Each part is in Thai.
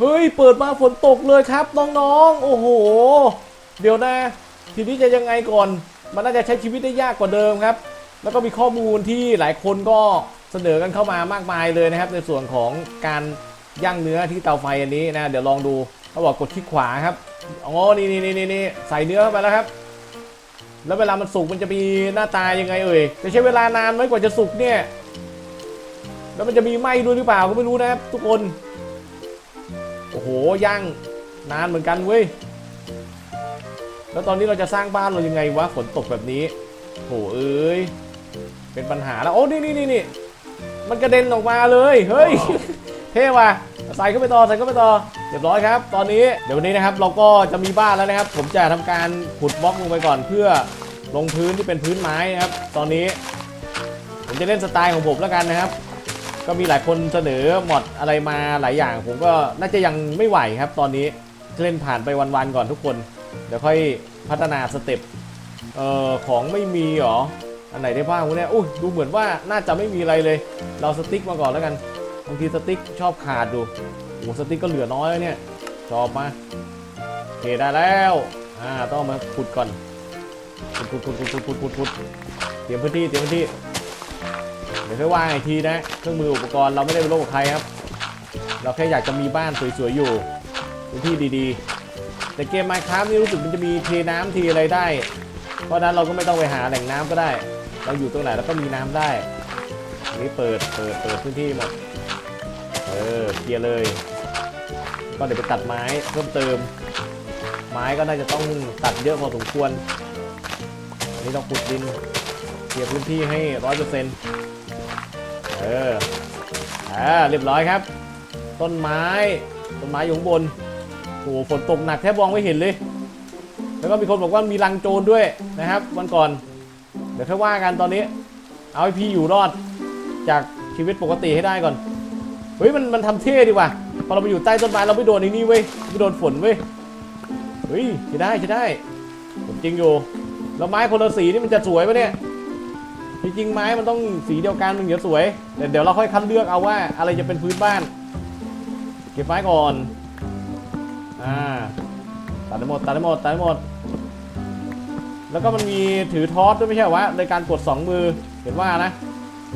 เฮ้ย เปิดมาฝนตกเลยครับน้องๆ โอ้โห เดี๋ยวนะ ทีนี้จะยังไงก่อน มันน่าจะใช้ชีวิตได้ยากกว่าเดิมครับ แล้วก็มีข้อมูลที่หลายคนก็เสนอกันเข้ามามากมายเลยนะครับ ในส่วนของการย่างเนื้อที่เตาไฟอันนี้นะ เดี๋ยวลองดูเขาบอกกดที่ขวาครับ อ๋อ นี่นี่นี่นี่ใส่เนื้อเข้าไปแล้วครับ แล้วเวลามันสุกมันจะมีหน้าตายังไงเอ่ย จะใช้เวลานานไหมกว่าจะสุกเนี่ย แล้วมันจะมีไหมด้วยหรือเปล่าก็ไม่รู้นะครับทุกคน โอ้โหย่างนานเหมือนกันเว้ย แล้วตอนนี้เราจะสร้างบ้านเรายังไงวะฝนตกแบบนี้โหเอ้ย เป็นปัญหาแล้ว โอ้ นี่นี่นี่นี่มันกระเด็นออกมาเลย เฮ้ย เท่ว่ะ ใส่เข้าไปต่อ ใส่เข้าไปต่อ เรียบร้อยครับ ตอนนี้ เดี๋ยววันนี้นะครับ เราก็จะมีบ้านแล้วนะครับ ผมจะทำการขุดบล็อกลงไปก่อนเพื่อลงพื้นที่เป็นพื้นไม้นะครับ ตอนนี้ ผมจะเล่นสไตล์ของผมแล้วกันนะครับ ก็มีหลายคนเสนอหมดอะไรมาหลายอย่าง ผมก็น่าจะยังไม่ไหวครับ ตอนนี้เล่นผ่านไปวันๆก่อนทุกคน เดี๋ยวค่อยพัฒนาสเต็ปเอ่อของไม่มีหรอ อันไหนได้บ้างวะเนี่ยอุ้ยดูเหมือนว่าน่าจะไม่มีอะไรเลย เราสติ๊กมาก่อนแล้วกันบางทีสติ๊กชอบขาดดูโอ้สติ๊กก็เหลือน้อยแล้วเนี่ยจอบมาโอเคได้แล้วอ่าต้องมาขุดก่อนขุดขุดขุดขุดขุดขุดขุดเตรียมพื้นที่เตรียมพื้นที่ เดี๋ยวค่อยว่าอีกทีนะ เครื่องมืออุปกรณ์เราไม่ได้เป็นโลกกับใครครับ เราแค่อยากจะมีบ้านสวยๆอยู่พื้นที่ดีๆ แต่เกม Minecraft นี่รู้สึกมันจะมีเทน้ำทีอะไรได้ เพราะนั้นเราก็ไม่ต้องไปหาแหล่งน้ำก็ได้ เราอยู่ตรงไหนเราก็มีน้ำได้อันนี้เปิดเปิดเปิดพื้นที่หมดเออเคลียร์เลย ก็เดี๋ยวไปตัดไม้เพิ่มเติม ไม้ก็น่าจะต้องตัดเยอะพอสมควรอันนี้ต้องขุดดินเคลียร์พื้นที่ให้ร้อยเปอร์เซ็นต์ เอออ่าเรียบร้อยครับ ต้นไม้ ต้นไม้อยู่ข้างบนโอ้ฝนตกหนักแทบมองไม่เห็นเลย แล้วก็มีคนบอกว่ามีรังโจรด้วยนะครับ วันก่อน เดี๋ยวค่อยว่ากันตอนนี้ เอาให้พี่อยู่รอดจากชีวิตปกติให้ได้ก่อน เฮ้ยมันมันทำเท่ดีว่ะพอเราไปอยู่ใต้ต้นไม้เราไม่โดนอ้นี่เว้ยไม่โดนฝนเว้ยเฮ้ยใช่ได้ใช่ได้ผมจริงอยู่แล้วไม้คนละสีนี่มันจะสวยปะเนี่ย จริงๆไม้มันต้องสีเดียวกันมันถึงจะสวยแต่เดี๋ยวเราค่อยคัดเลือกเอาว่า อะไรจะเป็นพื้นบ้าน เก็บไม้ก่อนอ่าตัดได้หมดตัดได้หมดตัดได้หมด แล้วก็มันมีถือทอสด้วยไม่ใช่วะในการกด2มือเห็นว่านะ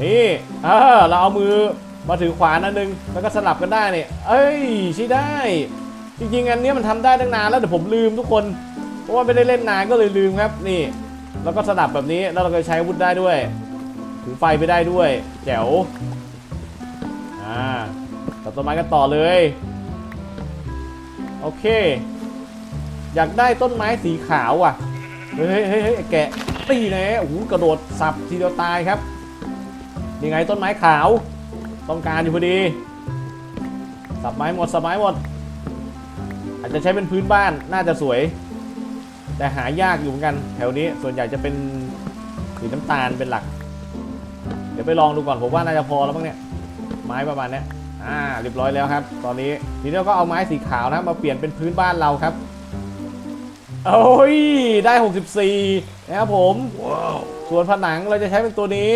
นี่เออเราเอามือมาถือขวานอันหนึงแล้วก็สลับกันได้เนี่ยเอ้ยใช่ได้ จริงๆอันนี้มันทำได้ตั้งนานแล้วแต่ผมลืมทุกคนเพราะว่าไม่ได้เล่นนานก็เลยลืมครับนี่ แล้วก็สลับแบบนี้แล้วเราก็ใช้วุธได้ด้วยถือไฟไปได้ด้วย แจ๋วอ่าตัดต้นไม้กันต่อเลย โอเค อยากได้ต้นไม้สีขาวอะ เฮ้ยเฮ้ยไอ้แกะตีน่โอ้โหกระโดดสับทีเดียวตายครับนี่ไงต้นไม้ขาว ต้องการอยู่พอดี สับไม้หมดสับไม้หมด อาจจะใช้เป็นพื้นบ้านน่าจะสวย แต่หายากอยู่เหมือนกันแถวนี้ส่วนใหญ่จะเป็นสีน้ำตาลเป็นหลัก เดี๋ยวไปลองดูก่อนผมว่าน่าจะพอแล้วมั้งเนี่ย ไม้ประมาณนี้อ่าเรียบร้อยแล้วครับ ตอนนี้ทีนี้เราก็เอาไม้สีขาวนะมาเปลี่ยนเป็นพื้นบ้านเราครับโอ้ยได้ 64 นะครับผมส่วนผนังเราจะใช้เป็นตัวนี้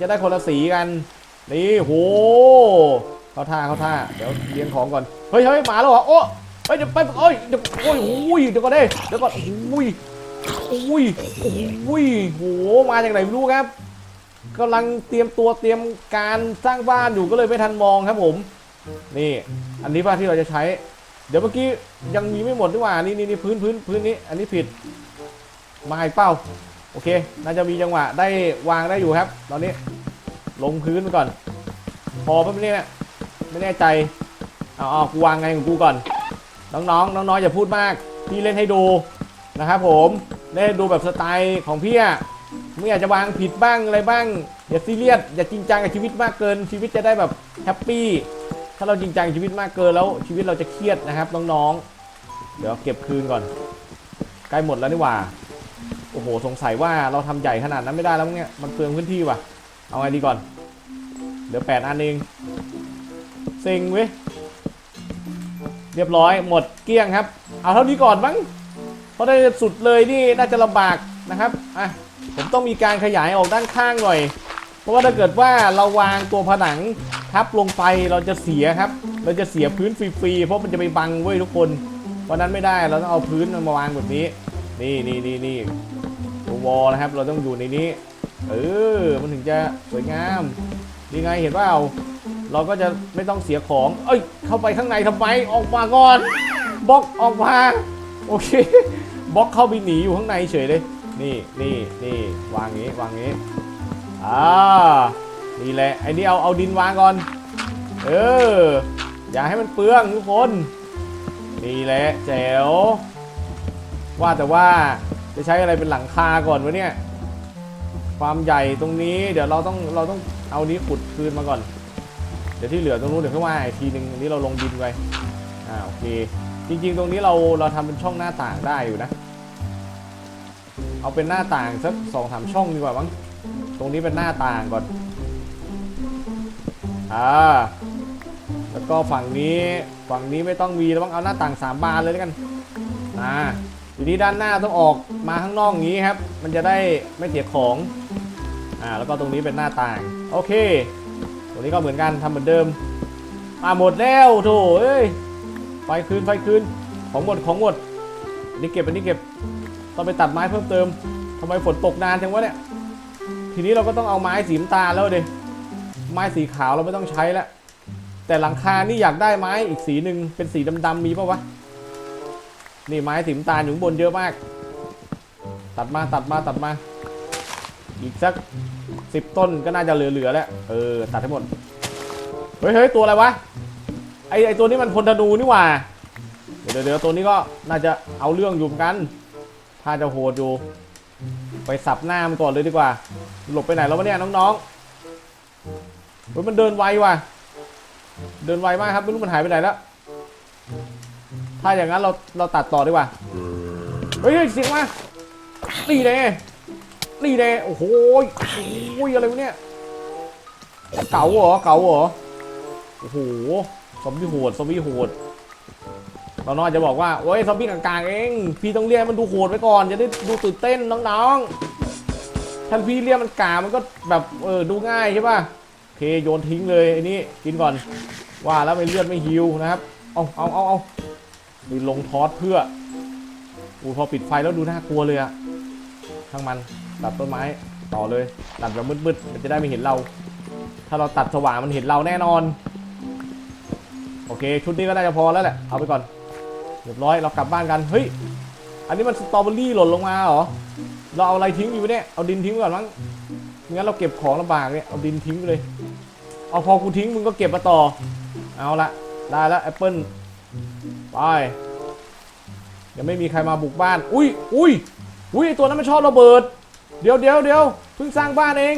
จะได้คนละสีกัน นี่โหเขาท่าเขาท่า เดี๋ยวเลี้ยงของก่อน เฮ้ยเฮ้ยหมาแล้วเหรอ โอ้ เฮ้ยเดี๋ยวไปโอ้ยเดี๋ยวโอ้ยโอ้ยเดี๋ยวก่อนเด้เดี๋ยวก่อนโอ้ยโอ้ยโอ้ยโหมาจากไหนไม่รู้ครับกำลังเตรียมตัวเตรียมการสร้างบ้านอยู่ก็เลยไม่ทันมองครับผม นี่ อันนี้ป่ะที่เราจะใช้ เดี๋ยวเมื่อกี้ยังมีไม่หมดดีกว่านี่นี่นี่พื้นพื้นพื้นนี้ อันนี้ผิดมาอีกเป้าโอเค น่าจะมีจังหวะได้วางได้อยู่ครับ ตอนนี้ ลงพื้นไปก่อน พอป่ะเนี่ยไม่แน่ใจ เอาเอากูวางไงของกูก่อน น้องๆน้องๆอย่าพูดมาก พี่เล่นให้ดูนะครับผมเล่นดูแบบสไตล์ของพี่อะไม่อยากจะวางผิดบ้างอะไรบ้าง อย่าซีเรียสอย่าจริงจังกับชีวิตมากเกิน ชีวิตจะได้แบบแฮปปี้ถ้าเราจริงจังชีวิตมากเกินแล้วชีวิตเราจะเครียดนะครับน้องๆ เดี๋ยวเก็บคืนก่อน ใกล้หมดแล้วนี่หว่า โอ้โหสงสัยว่าเราทำใหญ่ขนาดนั้นไม่ได้แล้วมั้งเนี่ยมันเปลืองพื้นที่ว่ะ เอาไงดีก่อน เดี๋ยวแปดอันเองเซ็งเว้ย เรียบร้อยหมดเกลี้ยงครับ เอาเท่านี้ก่อนมั้งเพราะได้สุดเลยนี่น่าจะลำบากนะครับอะผมต้องมีการขยายออกด้านข้างหน่อย เพราะว่าถ้าเกิดว่าเราวางตัวผนังทับลงไปเราจะเสียครับ เราจะเสียพื้นฟรีๆเพราะมันจะไปบังเว้ยทุกคนเพราะนั้นไม่ได้เราต้องเอาพื้นมาวางแบบนี้ นี่นี่นี่นี่ตัววอลนะครับ เราต้องอยู่ในนี้ เออมันถึงจะสวยงามนี่ไงเห็นเปล่า เราก็จะไม่ต้องเสียของ เอ้ย เข้าไปข้างในทำไม ออกมาก่อนบล็อกออกมา โอเคบล็อกเข้าไปหนีอยู่ข้างในเฉยเลย นี่นี่นี่วางงี้วางงี้ อ่า นี่แหละ ไอ้นี่เอาเอาดินวางก่อน เออ อย่าให้มันเปลืองทุกคน นี่แหละแจ๋ว ว่าแต่ว่าจะใช้อะไรเป็นหลังคาก่อนวะเนี่ย ความใหญ่ตรงนี้ เดี๋ยวเราต้องเราต้องเอานี้ขุดคืนมาก่อน เดี๋ยวที่เหลือตรงนู้นเดี๋ยวเข้ามาอีกทีหนึ่งอันนี้เราลงดินไปอ่าโอเค จริง ๆ ตรงนี้เราเราทำเป็นช่องหน้าต่างได้อยู่นะ เอาเป็นหน้าต่างสักสองสามช่องดีกว่ามั้งตรงนี้เป็นหน้าต่างก่อนอ่าแล้วก็ฝั่งนี้ฝั่งนี้ไม่ต้องมีแล้วบ้างเอาหน้าต่างสามบานเลยแล้วกันอ่าทีนี้ด้านหน้าต้องออกมาข้างนอกอย่างนี้ครับ มันจะได้ไม่เสียของอ่าแล้วก็ตรงนี้เป็นหน้าต่าง โอเค ตรงนี้ก็เหมือนกันทำเหมือนเดิมอ่าหมดแล้วโถเอ้ย ไฟคืนไฟคืน ของหมดของหมดอันนี้เก็บอันนี้เก็บ ต้องไปตัดไม้เพิ่มเติมทำไมฝนตกนานจังวะเนี่ย ทีนี้เราก็ต้องเอาไม้สีน้ำตาลแล้วเดไม้สีขาวเราไม่ต้องใช้แล้วแต่หลังคานี่อยากได้ไม้อีกสีหนึ่งเป็นสีดำๆมีปะวะ นี่ไม้สีน้ำตาลอยู่บนเยอะมาก ตัดมาตัดมาตัดมา อีกสักสิบต้นก็น่าจะเหลือๆแล้วเออตัดให้หมดเฮ้ยเฮ้ยตัวอะไรวะไอไอตัวนี้มันพลธนูนี่หว่าเดี๋ยวเดี๋ยวตัวนี้ก็น่าจะเอาเรื่องอยู่เหมือนกันถ้าจะโหดอยู่ ไปสับหน้ามันก่อนเลยดีกว่า หลบไปไหนแล้ววะเนี่ยน้องๆเฮ้ยมันเดินไวว่ะ เดินไวมากครับไม่รู้มันหายไปไหนแล้วถ้าอย่างนั้นเราเราตัดต่อดีกว่าเฮ้ยเฮ้ยสียงมานี่เน่ นี่เน่โอ้โหโอ้ยอะไรวะเนี่ย เก๋าเหรอ เก๋าเหรอ โอ้โห ซอมบี้โหด ซอมบี้โหดเราน้อยจะบอกว่าโอ้ยซอมบี้กลางๆเอง พี่ต้องเรียกมันดูโหดไปก่อน จะได้ดูตื่นเต้นน้องๆ ถ้าพี่เรียกมันกามันก็แบบเออดูง่ายใช่ป่ะโอเคโยนทิ้งเลยไอ้นี่กินก่อน ว่าแล้วไม่เลือดไม่ฮิวนะครับ เอาเอาเอาเอานี่ลงทอสเพื่ออูพอปิดไฟแล้วดูน่ากลัวเลยอะทั้งมัน ตัดต้นไม้ต่อเลย ตัดแบบมืดๆมันจะได้ไม่เห็นเรา ถ้าเราตัดสว่างมันเห็นเราแน่นอน โอเค ชุดนี้ก็น่าจะพอแล้วแหละ เอาไปก่อน เรียบร้อยเรากลับบ้านกัน เฮ้ย อันนี้มันสตรอเบอรี่หล่นลงมาเหรอ เราเอาอะไรทิ้งอยู่เนี่ย เอาดินทิ้งก่อนมั้ง งั้นเราเก็บของลำบากเนี่ย เอาดินทิ้งไปเลย เอาพอกูทิ้งมึงก็เก็บมาต่อ เอาละ ได้แล้วแอปเปิลไปยังไม่มีใครมาบุกบ้าน อุ้ยอุ้ยอุ้ยตัวนั้นมันชอบระเบิด เดี๋ยวเดี๋ยวเดี๋ยวเพิ่งสร้างบ้านเอง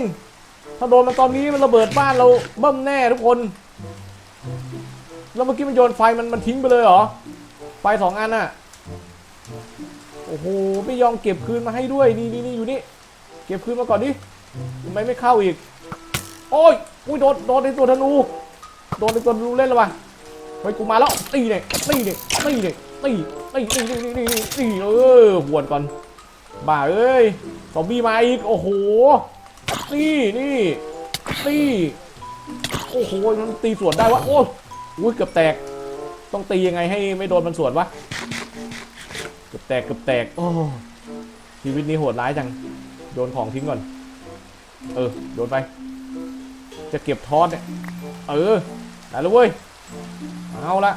ถ้าโดนมันตอนนี้มันระเบิดบ้านเราเบิ่มแน่ทุกคน แล้วเมื่อกี้มันโยนไฟมันมันทิ้งไปเลยเหรอ ไฟสองอันน่ะ โอ้โหไม่ยอมเก็บคืนมาให้ด้วย นี่นี่นี่อยู่นี่ เก็บคืนมาก่อนดิทำไมไม่เข้าอีก โอ้ยอุ้ยโดนโดนในตัวธนู โดนในตัวธนูเล่นแล้ววะเฮ้ยกูมาแล้วตีเนี่ยตีเนี่ยตีเนี่ยตีตีตีตีตีตีเออหวดก่อนบ้าเอ้ย ซอมบี้มาอีก โอ้โหนี่นี่นี่โอ้โหมันตีสวนได้วะโอ้ยเกือบแตก ต้องตียังไงให้ไม่โดนมันสวนวะเกือบแตกเกือบแตกโอ้ชีวิตนี้โหดร้ายจัง โยนของทิ้งก่อน เออ โยนไป จะเก็บทอดเนี่ย เออได้แล้วเว้ย เอาละ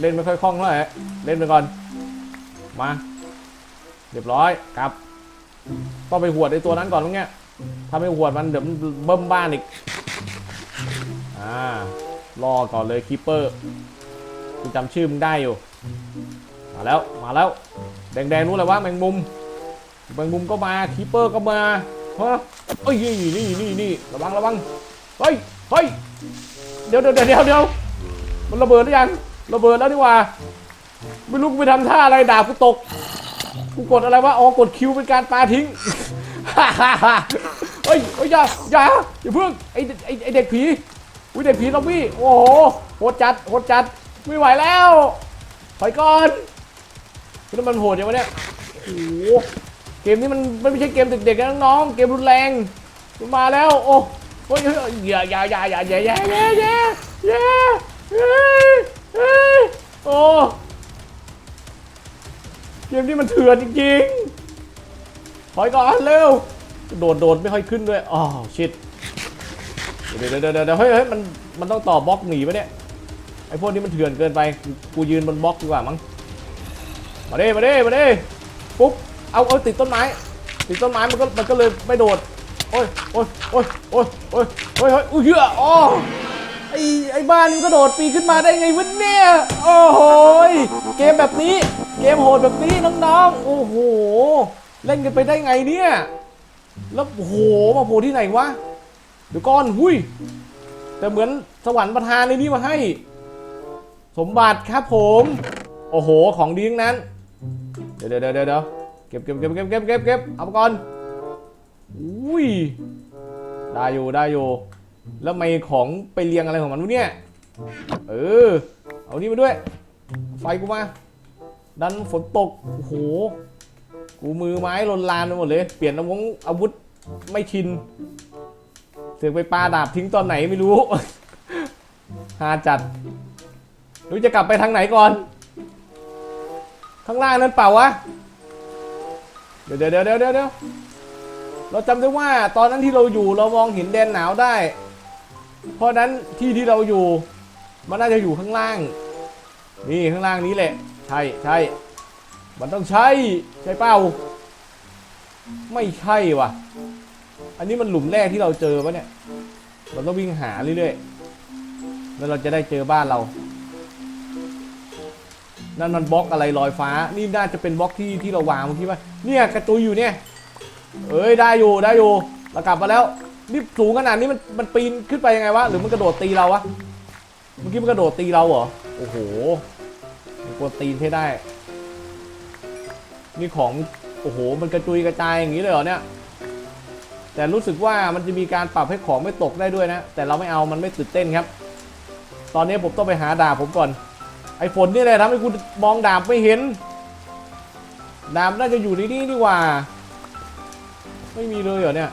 เล่นไม่ค่อยคล่องเท่าไหร่เล่นไปก่อน มา เรียบร้อย กลับ ต้องไปหวดไอ้ตัวนั้นก่อนตรงเนี้ยถ้าไม่หวดมันเดี๋ยวเบิ่มบ้านอีก อ่ารอก่อนเลยคีเปอร์กูจำชื่อมึงได้อยู่ มาแล้ว มาแล้ว แดงๆนู้นอะไรวะแมงมุม แมงมุมก็มาคีเปอร์ก็มาฮะเอ้ยนี่นี่นี่นี่ระวังระวัง เฮ้ย เฮ้ย เดี๋ยวเดี๋ยวเดี๋ยวเดี๋ยวมันระเบิดหรือยัง ระเบิดแล้วดีกว่า ไม่รู้กูไปทำท่าอะไรดาบกูตก กูกดอะไรวะอ๋อกดคิวเป็นการปาทิ้งเฮ้ยเฮ้ยอย่าอย่าอย่าเพิ่งไอไอไอเด็กผีอุ้ยเด็กผีซอมบี้โอ้โหโหดจัดโหดจัดไม่ไหวแล้วถอยก่อนนี่มันโหดย่างวะเนี่ยโอ้โหเกมนี้มันมันไม่ใช่เกมเด็กๆนะน้องๆเกมรุนแรงมันมาแล้วโอ้โอ้ยเฮ้ยอย่าอย่าอย่าอย่าอย่าอย่าอย่าอย่าอย่าเฮ้ยเฮ้ยโอ้ เกมนี้มันเถื่อนจริงๆถอยก่อนเร็ว โดดโดดไม่ค่อยขึ้นด้วยอ๋อชิดเดี๋ยวเดี๋ยวเดี๋ยวเดี๋ยวเฮ้ยเฮ้ยมันมันต้องต่อบล็อกหนีปะเนี่ยไอพวกนี้มันเถื่อนเกินไปกูยืนบนบล็อกดีกว่ามั้งมาเด้มาเด้มาเด้ปุ๊บเอาเอาติดต้นไม้ ติดต้นไม้มันก็มันก็เลยไม่โดดโอ้ยโอ้ยโอ้ยโอ้ยโอ้ยโอ้ยโอ้ยอุ้ยเหี้ยอ๋อไอไอบ้านนี่ก็โดดปีขึ้นมาได้ไงวะเนี่ยโอ้โหยเกมแบบนี้ เกมโหดแบบนี้น้องๆ โอ้โห เล่นกันไปได้ไงเนี่ย แล้วโอ้โห มาโผล่ที่ไหนวะ เดี๋ยวก่อนหุยแต่เหมือนสวรรค์ประทานในนี้มาให้ สมบัติครับผม โอ้โห ของดีทั้งนั้นเดี๋ยวเดี๋ยวเดี๋ยวเดี๋ยวเก็บเก็บเก็บเก็บเก็บเก็บเก็บเอาไปก่อนอุ้ย ได้อยู่ได้อยู่ แล้วไม่ของไปเรียงอะไรของมันวะเนี่ย เออ เอานี่มาด้วย ไฟกูมา ดันฝนตก โอ้โห กูมือไม้ลนลานไปหมดเลย เปลี่ยนอาวุธอาวุธไม่ชิน เสือกไปปาดาบทิ้งตอนไหนไม่รู้ หาจัดรู้จะกลับไปทางไหนก่อน ข้างล่างนั่นเปล่าวะเดี๋ยวเดี๋ยวเดี๋ยวเดี๋ยวเดี๋ยวเราจำได้ว่าตอนนั้นที่เราอยู่เรามองเห็นแดนหนาวได้ เพราะนั้นที่ที่เราอยู่ มันน่าจะอยู่ข้างล่าง นี่ข้างล่างนี้แหละ ใช่ใช่ มันต้องใช่ ใช่เป้า ไม่ใช่ว่ะ อันนี้มันหลุมแรกที่เราเจอปะเนี่ยเราต้องวิ่งหาเรื่อยๆ แล้วเราจะได้เจอบ้านเรา นั่นมันบล็อกอะไรลอยฟ้า นี่น่าจะเป็นบล็อกที่ที่เราวางเมื่อกี้ป่ะ เนี่ยกระจุยอยู่เนี่ย เอ้ยได้อยู่ได้อยู่ เรากลับมาแล้ว นี่สูงขนาดนี้มันมันปีนขึ้นไปยังไงวะ หรือมันกระโดดตีเราวะ เมื่อกี้มันกระโดดตีเราเหรอ โอ้โห กวนตีนให้ได้ นี่ของโอ้โห มันกระจุยกระจายอย่างนี้เลยเหรอเนี่ย แต่รู้สึกว่ามันจะมีการปรับให้ของไม่ตกได้ด้วยนะ แต่เราไม่เอามันไม่ตื่นเต้นครับ ตอนนี้ผมต้องไปหาดาบผมก่อน ไอ้ฝนนี่แหละทำให้กูมองดาบไม่เห็น ดาบน่าจะอยู่ในนี่ดีกว่า ไม่มีเลยเหรอเนี่ย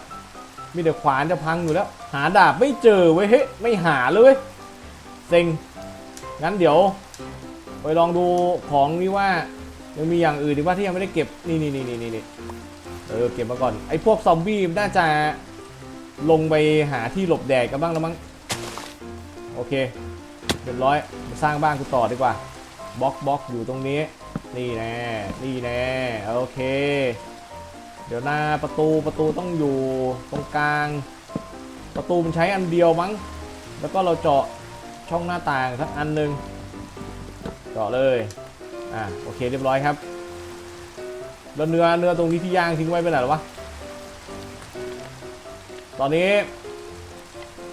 มีแต่ขวานจะพังอยู่แล้ว หาดาบไม่เจอเว้ยเฮ้ยไม่หาเลยเว้ยเซ็งงั้นเดี๋ยว ไปลองดูของนี่ว่ายังมีอย่างอื่นดีว่าที่ยังไม่ได้เก็บนี่นี่นี่นี่นี่เออเก็บมาก่อนไอ้พวกซอมบี้น่าจะลงไปหาที่หลบแดดกันบ้างแล้วมั้งโอเคเรียบร้อยสร้างบ้านกูต่อดีกว่าบล็อกบล็อกอยู่ตรงนี้ นี่แน่นี่แน่โอเค เดี๋ยวหน้าประตูประตูต้องอยู่ตรงกลาง ประตูมันใช้อันเดียวมั้ง แล้วก็เราเจาะช่องหน้าต่างสักอันหนึ่ง เจาะเลย อะโอเคเรียบร้อยครับ แล้วเนื้อเนื้อตรงนี้ที่ย่างทิ้งไว้ไปไหนหรอวะ ตอนนี้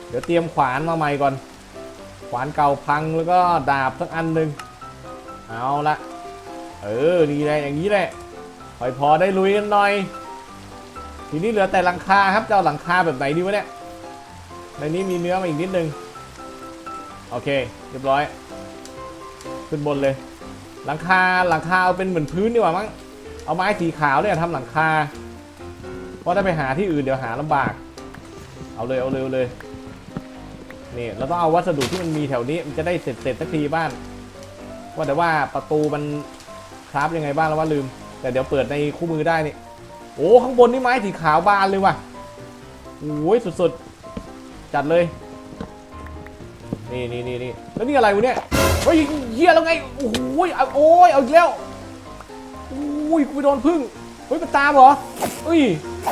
เดี๋ยวเตรียมขวานมาใหม่ก่อน ขวานเก่าพังแล้วก็ดาบสักอันหนึ่งเอาละเออนี่แหละอย่างนี้แหละพอพอได้ลุยกันหน่อย ทีนี้เหลือแต่หลังคาครับจะเอาหลังคาแบบไหนดีวะเนี่ยในนี้มีเนื้อมาอีกนิดนึง โอเค เรียบร้อย ขึ้นบนเลย หลังคาหลังคาเอาเป็นเหมือนพื้นดีกว่ามั้งเอาไม้สีขาวเนี่ยทำหลังคาเพราะถ้าไปหาที่อื่นเดี๋ยวหาลำบาก เอาเลยเอาเลยเอาเลยนี่เราต้องเอาวัสดุที่มันมีแถวนี้มันจะได้เสร็จเสร็จสักทีบ้าน ว่าแต่ว่าประตูมันคราฟยังไงบ้างแล้วว่าลืม แต่เดี๋ยวเปิดในคู่มือได้นี่โอ้ข้างบนนี่ไม้สีขาวบานเลยว่ะโอ้ยสุดๆจัดเลยนี่นี่นี่นี่แล้วนี่อะไรวะเนี่ยเฮ้ย เหี้ยแล้วไง โอ้โหเอาโอ้ย เอาอีกแล้วอุ้ยกูไปโดนพึ่งเฮ้ยมันตามเหรอเอ้ย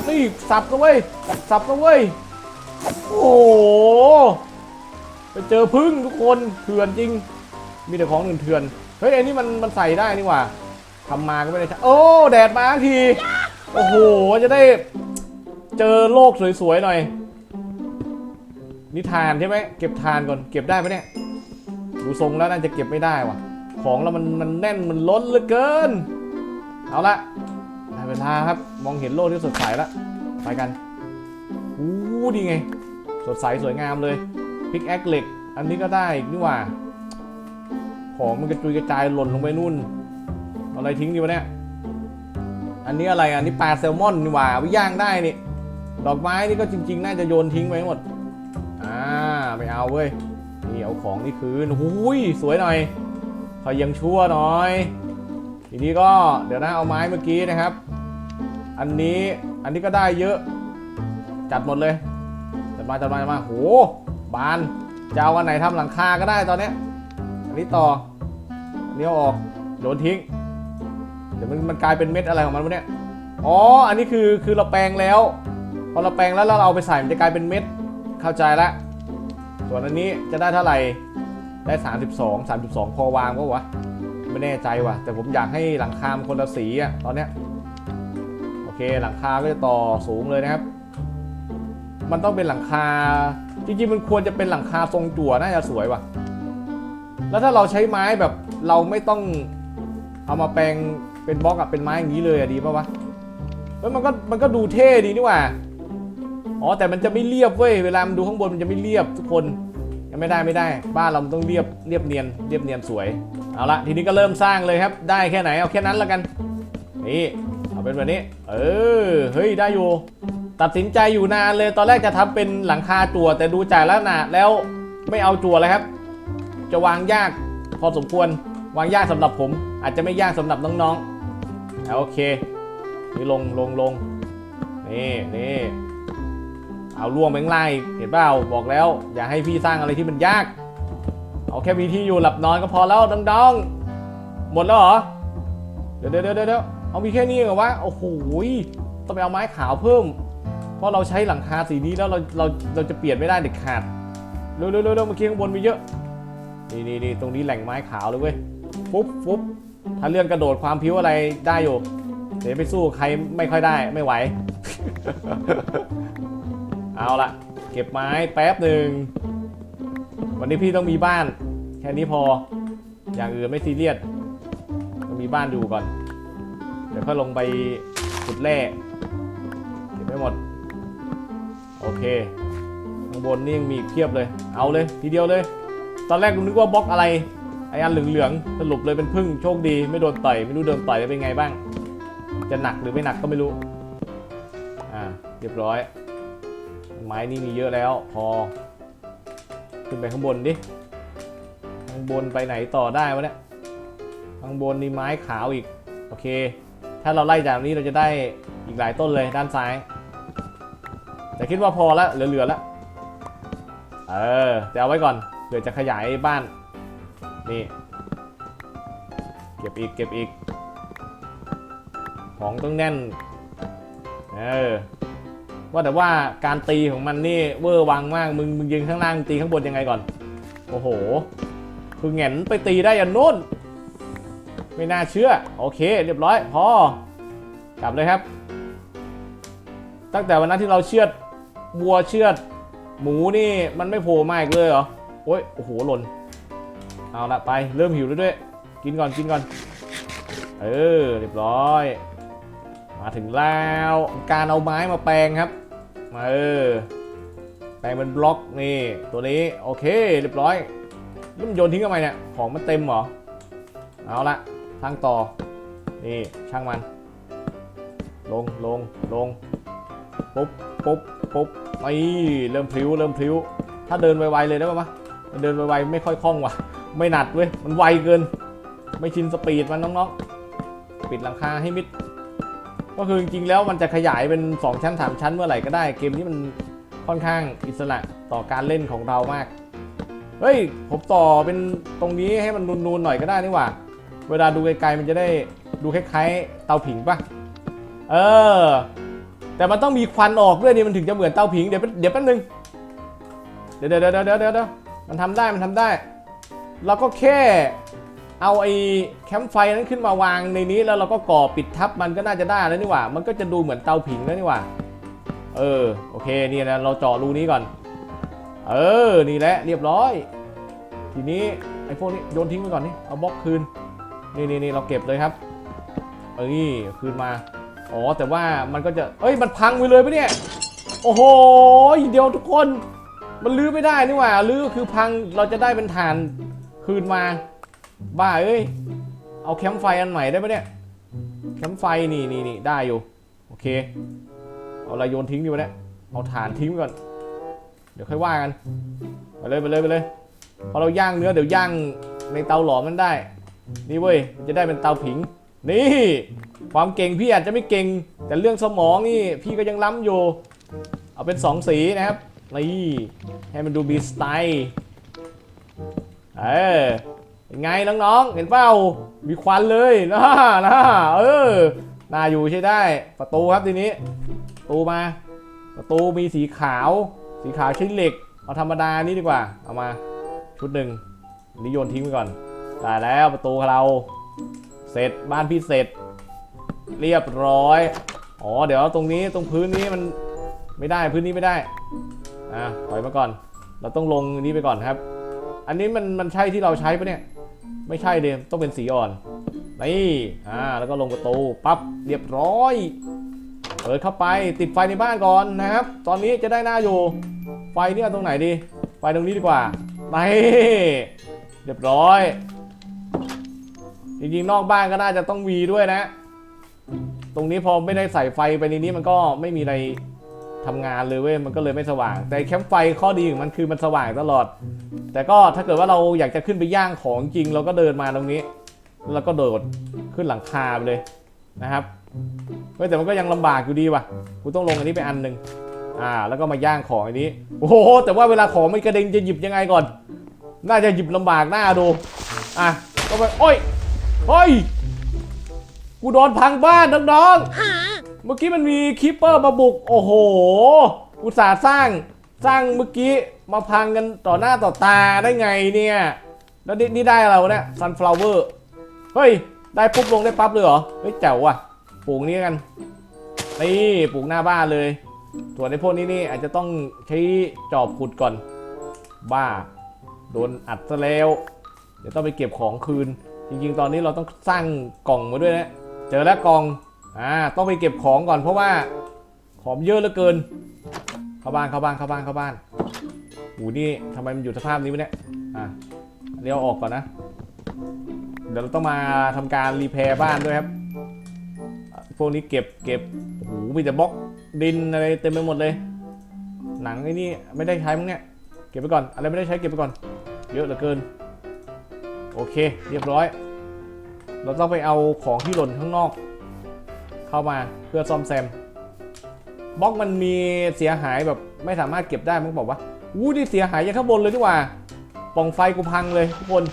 นี่สับนะเว้ย สับนะเว้ย โอ้โห ไปเจอพึ่งทุกคน เถื่อนจริง มีแต่ของเถื่อนเฮ้ยไอ้นี่มันมันใส่ได้นี่หว่าทำมาก็ไม่ได้ใช้โอ้ แดดมาที โอ้โห จะได้เจอโลกสวยๆหน่อยนี่ทานใช่ไหม เก็บทานก่อน เก็บได้ไหมเนี่ย ดูทรงแล้วน่าจะเก็บไม่ได้ว่ะ ของเรามันมันแน่นมันล้นเหลือเกิน เอาละได้เวลาครับ มองเห็นโลกที่สดใสแล้วไปกันอู้ดีไง สดใสสวยงามเลยพิกแอคเหล็ก อันนี้ก็ได้อีกนี่หว่า ของมันกระจุยกระจายหล่นลงไปนู่น อะไรทิ้งดีวะเนี่ย อันนี้อะไรอันนี้ปลาแซลมอนนี่หว่าไปย่างได้นี่ ดอกไม้นี่ก็จริง ๆ น่าจะโยนทิ้งไว้หมด อ่าไม่เอาเว้ย นี่เอาของนี่คืนหุยสวยหน่อยพอยังชั่วหน่อย ทีนี้ก็เดี๋ยวนะเอาไม้เมื่อกี้นะครับ อันนี้อันนี้ก็ได้เยอะ จัดหมดเลยจัดมาจัดมาจัดมาโหบานจะเอาอันไหนทำหลังคาก็ได้ตอนเนี้ยอันนี้ต่ออันนี้เอาออกโยนทิ้ง เดี๋ยวมันมันกลายเป็นเม็ดอะไรของมันวะเนี่ยอ๋ออันนี้คือคือเราแปลงแล้ว พอเราแปลงแล้วแล้วเราเอาไปใส่มันจะกลายเป็นเม็ดเข้าใจละ ส่วนอันนี้จะได้เท่าไหร่ ได้ 32 32 พอวางปะวะ ไม่แน่ใจว่ะ แต่ผมอยากให้หลังคามคนละสีอะตอนเนี้ย โอเค หลังคาก็จะต่อสูงเลยนะครับ มันต้องเป็นหลังคา จริงๆ มันควรจะเป็นหลังคาทรงจั่วน่าจะสวยว่ะ แล้วถ้าเราใช้ไม้แบบเราไม่ต้องเอามาแปลงเป็นบล็อกอะเป็นไม้อย่างนี้เลยอะดีปะวะแล้วมันก็มันก็ดูเท่ดีนี่ว่า อ๋อแต่มันจะไม่เรียบเว้ยเวลามันดูข้างบนมันจะไม่เรียบทุกคนยังไม่ได้ไม่ได้ บ้านเราต้องเรียบเรียบเนียนเรียบเนียนสวยเอาละทีนี้ก็เริ่มสร้างเลยครับ ได้แค่ไหนเอาแค่นั้นแล้วกันนี่เอาเป็นแบบนี้ เออเฮ้ยได้อยู่ ตัดสินใจอยู่นานเลยตอนแรกจะทำเป็นหลังคาจั่วแต่ดูจ่ากลักษณะแล้วไม่เอาจั่วเลยครับ จะวางยากพอสมควรวางยากสำหรับผม อาจจะไม่ยากสำหรับน้องๆเอาโอเค นี่ลงลงลงนี่นี่ เอาล่วงไปข้างล่างอีกเห็นเปล่าบอกแล้ว อย่าให้พี่สร้างอะไรที่มันยาก เอาแค่มีที่อยู่หลับนอนก็พอแล้วดองๆ หมดแล้วเหรอเดี๋ยวเดี๋ยวเดี๋ยวเดี๋ยวเอามีแค่นี้เหรอวะโอ้โหต้องไปเอาไม้ขาวเพิ่ม เพราะเราใช้หลังคาสีนี้แล้วเราเราเราจะเปลี่ยนไม่ได้เด็ดขาดเร็วเร็วเร็วเร็วเมื่อกี้ข้างบนมีเยอะนี่นี่นี่ตรงนี้แหล่งไม้ขาวเลยเว้ยปุ๊บปุ๊บถ้าเรื่องกระโดดความพิ้วอะไรได้อยู่ เดี๋ยวไปสู้ใครไม่ค่อยได้ไม่ไหว เอาละเก็บไม้แป๊บหนึ่ง วันนี้พี่ต้องมีบ้าน แค่นี้พอ อย่างอื่นไม่ซีเรียสต้องมีบ้านอยู่ก่อน เดี๋ยวค่อยลงไปขุดแร่เก็บไม่หมด โอเค ข้างบนนี่ยังมีเพียบเลย เอาเลย ทีเดียวเลย ตอนแรกนึกว่าบล็อกอะไร ไออันเหลืองๆ สรุปเลยเป็นพึ่งโชคดี ไม่โดนต่อย ไม่รู้โดนต่อยแล้วเป็นไงบ้าง จะหนักหรือไม่หนักก็ไม่รู้ อ่า เรียบร้อย ไม้นี่มีเยอะแล้ว พอ ขึ้นไปข้างบนดิ ข้างบนไปไหนต่อได้วะเนี่ย ข้างบนนี่ไม้ขาวอีก โอเค ถ้าเราไล่จากนี้เราจะได้อีกหลายต้นเลยด้านซ้าย แต่คิดว่าพอแล้วเหลือๆแล้วเออจะเอาไว้ก่อนเผื่อจะขยายบ้าน นี่ เก็บอีกเก็บอีก ของต้องแน่น เออ ว่าแต่ว่าการตีของมันนี่เวอร์วังมาก มึงมึงยืนข้างล่างตีข้างบนยังไงก่อน โอ้โห คือแหงนไปตีได้ยันนู้นไม่น่าเชื่อ โอเค เรียบร้อย พอ กลับเลยครับ ตั้งแต่วันนั้นที่เราเชือดวัวเชือด หมูนี่มันไม่โผล่มาอีกเลยเหรอ โอ้ย โอ้โห หล่น เอาละไป เริ่มหิวแล้วด้วย กินก่อน กินก่อน เออ เรียบร้อย มาถึงแล้ว การเอาไม้มาแปลงครับ มาเออแปลงเป็นบล็อกนี่ ตัวนี้โอเคเรียบร้อยแล้วมันโยนทิ้งทำไมเนี่ย ของมันเต็มเหรอ เอาละทางต่อ นี่ช่างมัน ลงลงลงปุ๊บปุ๊บปุ๊บไอ้เริ่มพลิ้วเริ่มพลิ้ว ถ้าเดินไวๆเลยได้ปะมันเดินไวๆไม่ค่อยคล่องว่ะ ไม่หนัดเว้ย มันไวเกิน ไม่ชินสปีดมันน้องๆ ปิดหลังคาให้มิด ก็คือจริงๆแล้วมันจะขยายเป็น 2 ชั้น 3 ชั้นเมื่อไหร่ก็ได้ เกมนี้มันค่อนข้างอิสระต่อการเล่นของเรามาก เฮ้ย ผมต่อเป็นตรงนี้ให้มันนูนๆหน่อยก็ได้นี่หว่า เวลาดูไกลๆมันจะได้ดูคล้ายๆเตาผิงปะเออ แต่มันต้องมีควันออกด้วยนี่มันถึงจะเหมือนเตาผิง เดี๋ยวแป๊บเดี๋ยวแป๊บนึง เดี๋ยวเดี๋ยวเดี๋ยวเดี๋ยวเดี๋ยวเดี๋ยวมันทำได้มันทำได้ เราก็แค่ เอาไอ้แคมป์ไฟนั้นขึ้นมาวางในนี้แล้วเราก็ก่อปิดทับมันก็น่าจะได้แล้วนี่หว่า มันก็จะดูเหมือนเตาผิงแล้วนี่หว่า เออโอเคนี่นะเราเจาะรูนี้ก่อน เออนี่แหละเรียบร้อย ทีนี้ไอ้พวกนี้โยนทิ้งไปก่อนนี่เอาบล็อกคืนนี่นี่นี่เราเก็บเลยครับเอ้ยคืนมาอ๋อแต่ว่ามันก็จะเอ้ยมันพังไปเลยปะเนี่ยโอ้โหเดียวทุกคน มันลื้อไม่ได้นี่หว่าลื้อก็คือพังเราจะได้เป็นฐานคืนมา บ้าเอ้ย เอาแคมป์ไฟอันใหม่ได้ปะเนี่ย แคมป์ไฟนี่นี่นี่ได้อยู่ โอเค เอาอะไรโยนทิ้งดีวะเนี่ย เอาฐานทิ้งก่อน เดี๋ยวค่อยว่ากัน ไปเลยไปเลยไปเลย พอเราย่างเนื้อเดี๋ยวย่างในเตาหลอมมันได้ นี่เว้ย มันจะได้เป็นเตาผิง นี่ ความเก่งพี่อาจจะไม่เก่ง แต่เรื่องสมองนี่พี่ก็ยังล้ำอยู่ เอาเป็นสองสีนะครับ นี่ ให้มันดูมีสไตล์ เออ เป็นไงน้องๆ เห็นเปล่า มีควันเลยนะนะเออน่าอยู่ใช้ได้ ประตูครับทีนี้ ประตูมา ประตูมีสีขาว สีขาวใช้นเหล็ก เอาธรรมดานี่ดีกว่า เอามา ชุดหนึ่งนี่โยนทิ้งไปก่อน ได้แล้วประตูเรา เสร็จบ้านพี่เสร็จ เรียบร้อย อ๋อเดี๋ยวตรงนี้ตรงพื้นนี้มันไม่ได้พื้นนี้ไม่ได้ อะถอยมาก่อน เราต้องลงนี้ไปก่อนครับ อันนี้มันมันใช่ที่เราใช้ปะเนี่ย ไม่ใช่เดมต้องเป็นสีอ่อน นี่อ่าแล้วก็ลงประตูปั๊บเรียบร้อย เปิดเข้าไปติดไฟในบ้านก่อนนะครับ ตอนนี้จะได้หน้าอยู่ ไฟเนี่ยตรงไหนดี ไฟตรงนี้ดีกว่านี่เรียบร้อยจริงๆนอกบ้านก็น่าจะต้องมีด้วยนะ ตรงนี้พอไม่ได้ใส่ไฟไปในนี้มันก็ไม่มีอะไร ทำงานเลยเว้ยมันก็เลยไม่สว่าง แต่แคมป์ไฟข้อดีของมันคือมันสว่างตลอด แต่ก็ถ้าเกิดว่าเราอยากจะขึ้นไปย่างของจริง เราก็เดินมาตรงนี้ แล้วก็โดดขึ้นหลังคาไปเลยนะครับเฮ้ยแต่มันก็ยังลำบากอยู่ดีว่ะกูต้องลงอันนี้ไปอันหนึ่งอ่า แล้วก็มาย่างของอันนี้โอ้โหแต่ว่าเวลาของมันกระเด็นจะหยิบยังไงก่อน น่าจะหยิบลำบากหน้าดูอะก็ไปโอ้ยเฮ้ยกูโดนพังบ้านน้องๆ เมื่อกี้มันมีคิปเปอร์มาบุก โอ้โห อุตสาห์สร้าง สร้างเมื่อกี้มาพังกันต่อหน้าต่อตาได้ไงเนี่ย แล้วนี่นี่ได้อะไรวะเนี่ยซันฟลาวเวอร์ เฮ้ย ได้ปุ๊บลงได้ปั๊บเลยเหรอ เฮ้ยแจ๋วว่ะ ปลูกนี้กันนี่ปลูกหน้าบ้านเลย ส่วนในพวกนี้นี่อาจจะต้องใช้จอบขุดก่อน บ้า โดนอัดซะแล้ว เดี๋ยวต้องไปเก็บของคืน จริงๆ ตอนนี้เราต้องสร้างกล่องมาด้วยนะ เจอแล้วกล่อง อ่าต้องไปเก็บของก่อนเพราะว่าของเยอะเหลือเกิน เข้าบ้านเข้าบ้านเข้าบ้านเข้าบ้านอูนี่ทำไมมันอยู่สภาพนี้วะเนี่ยอะอันนี้เออกก่อนนะ เดี๋ยวเราต้องมาทำการรีแพร์บ้านด้วยครับ พวกนี้เก็บเก็บโอ้โหมีแต่บล็อกดินอะไรเต็มไปหมดเลย หนังไอ้นี่ไม่ได้ใช้มั้งเนี่ย เก็บไปก่อน อะไรไม่ได้ใช้เก็บไปก่อน เยอะเหลือเกิน โอเค เรียบร้อย เราต้องไปเอาของที่หล่นข้างนอก เข้ามาเพื่อซ่อมแซมบล็อกมันมีเสียหายแบบไม่สามารถเก็บได้มั้งบอกว่าอู้นี่เสียหายยังข้างบนเลยดีกว่าปล่องไฟกูพังเลยทุกคน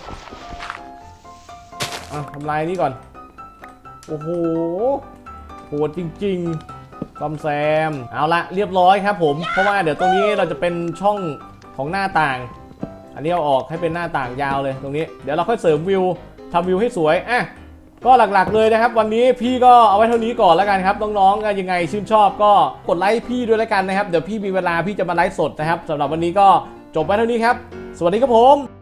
อะทำลายนี้ก่อน โอ้โหโหดจริงๆซ่อมแซม เอาละเรียบร้อยครับผม เพราะว่าเดี๋ยวตรงนี้เราจะเป็นช่องของหน้าต่าง อันนี้เอาออกให้เป็นหน้าต่างยาวเลยตรงนี้ เดี๋ยวเราค่อยเสริมวิวทำวิวให้สวยอะ ก็หลักๆเลยนะครับ วันนี้พี่ก็เอาไว้เท่านี้ก่อนแล้วกันครับน้องๆก็ยังไงชื่นชอบก็กดไลค์พี่ด้วยแล้วกันนะครับ เดี๋ยวพี่มีเวลาพี่จะมาไลฟ์สดนะครับสำหรับวันนี้ก็จบไปเท่านี้ครับ สวัสดีครับผม